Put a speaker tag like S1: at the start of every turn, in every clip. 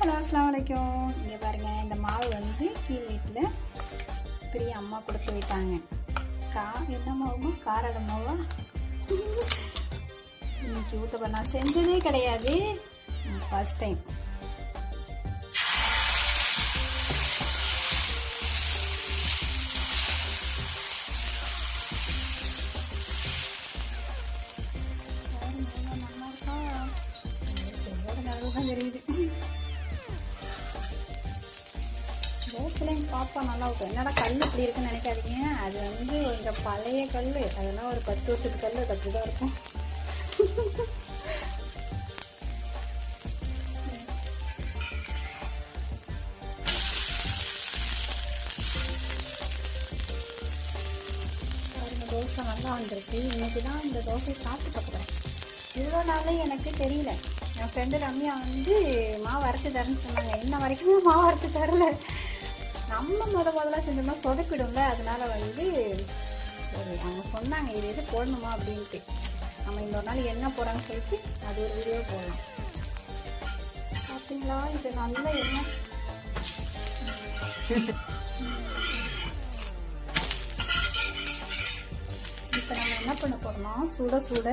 S1: Hello அஸ்லாம் வலைக்கும் இங்கே பாருங்கள் இந்த மாவு வந்து கீழ் வீட்டில் பெரிய அம்மா கொடுத்து விட்டாங்க. கா என்ன மாவுமா? காரட மாவா? இன்னைக்கு ஊற்ற நான் செஞ்சதே கிடையாது. ஃபர்ஸ்ட் டைம் நல்லா இருக்கா? செஞ்சோட நல்லா தெரியுது. ஆக்சுவலாக பாப்பா நல்லா இருக்கும் என்னடா கல் இப்படி இருக்குன்னு நினைக்காதீங்க. அது வந்து கொஞ்சம் பழைய கல் அதெல்லாம் ஒரு பத்து வருஷத்து கல் அது அப்படி தான் இருக்கும் தோசை நல்லா வந்திருக்கு. இன்னைக்கு தான் இந்த தோசை சாப்பிட்டு பார்க்குறேன் இவ்வளோ நாளே எனக்கு தெரியல. என் ஃப்ரெண்டு ரம்யா வந்து மாவு அரைச்சி தரேன்னு சொன்னாங்க. இன்ன வரைக்குமே மாவு அரைச்சி தரல. நம்ம முத முதல்ல செஞ்சோம்னா சொதப்பிடும்ல அதனால் வந்து சரி அவங்க சொன்னாங்க இது எது போடணுமா அப்படின்ட்டு. நம்ம இந்த ஒரு நாள் என்ன போடுறாங்கன்னு சொல்லிட்டு அது ஒரு வீடியோ போடலாம். பார்த்தீங்களா இது நல்ல எண்ணெய். இப்போ நம்ம என்ன பண்ண போகிறோம்னா சுட சுட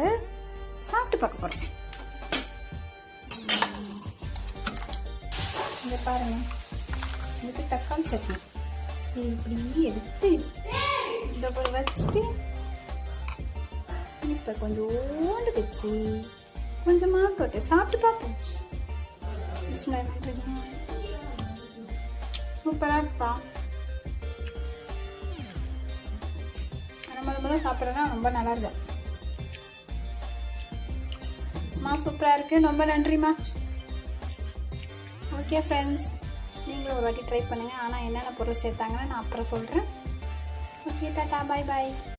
S1: சாப்பிட்டு பார்க்க போகிறோம் இங்கே பாருங்கள் இதுக்கு தக்காளி சட்னி. இப்படி எடுத்து இந்த போய் வச்சுட்டு இப்போ கொஞ்சோண்டு வச்சு கொஞ்சமாக தொட்டு சாப்பிட்டு பார்ப்போம். சூப்பராக இருப்பா. நம்ம நம்மளும் சாப்பிட்றதுனா ரொம்ப நல்லா இருக்கும். அம்மா சூப்பராக இருக்கு. ரொம்ப நன்றிம்மா. ஓகே ஃப்ரெண்ட்ஸ் நீங்களும் ஒரு வாட்டி ட்ரை பண்ணுங்கள் ஆனால் என்னென்ன பொருள் சேர்த்தாங்கன்னு நான் அப்புறம் சொல்கிறேன் ஓகே டாட்டா பாய் பாய்